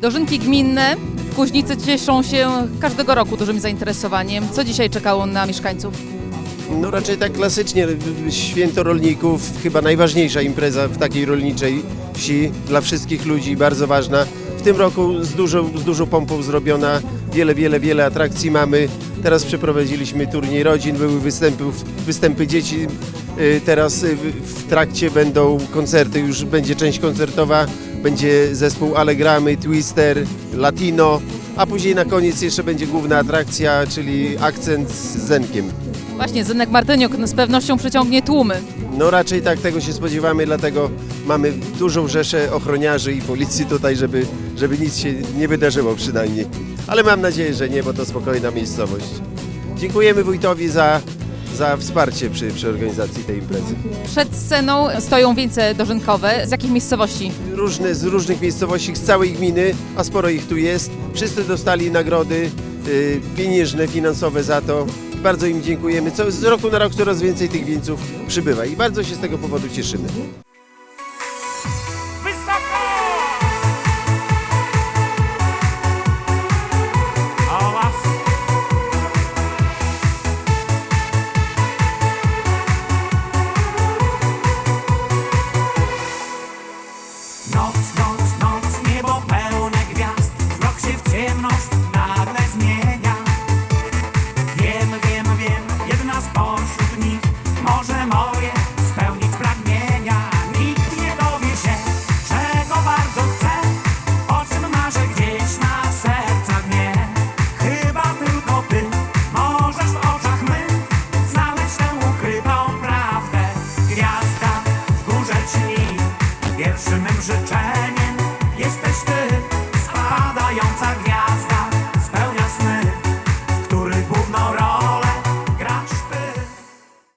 Dożynki gminne w Kuźnicy cieszą się każdego roku dużym zainteresowaniem. Co dzisiaj czekało na mieszkańców? No raczej tak klasycznie, święto rolników, chyba najważniejsza impreza w takiej rolniczej wsi dla wszystkich ludzi, bardzo ważna. W tym roku z dużą, z dużą pompą zrobiona, wiele, wiele, wiele atrakcji mamy. Teraz przeprowadziliśmy turniej rodzin, były występy, występy dzieci, Y, teraz y, w- w trakcie będą koncerty, już będzie część koncertowa, będzie zespół Allegramy, Twister, Latino, a później na koniec jeszcze będzie główna atrakcja, czyli akcent z Zenkiem. Właśnie, Zenek Martyniuk z pewnością przyciągnie tłumy. No raczej tak tego się spodziewamy, dlatego mamy dużą rzeszę ochroniarzy i policji tutaj, żeby, żeby nic się nie wydarzyło przynajmniej. Ale mam nadzieję, że nie, bo to spokojna miejscowość. Dziękujemy wójtowi za, za wsparcie przy, przy organizacji tej imprezy. Przed sceną stoją wieńce dożynkowe. Z jakich miejscowości? Różne, z różnych miejscowości, z całej gminy, a sporo ich tu jest. Wszyscy dostali nagrody y, pieniężne, finansowe za to. Bardzo im dziękujemy. Co, z roku na rok coraz więcej tych wieńców przybywa i bardzo się z tego powodu cieszymy. notes, notes. Pierwszy mym time.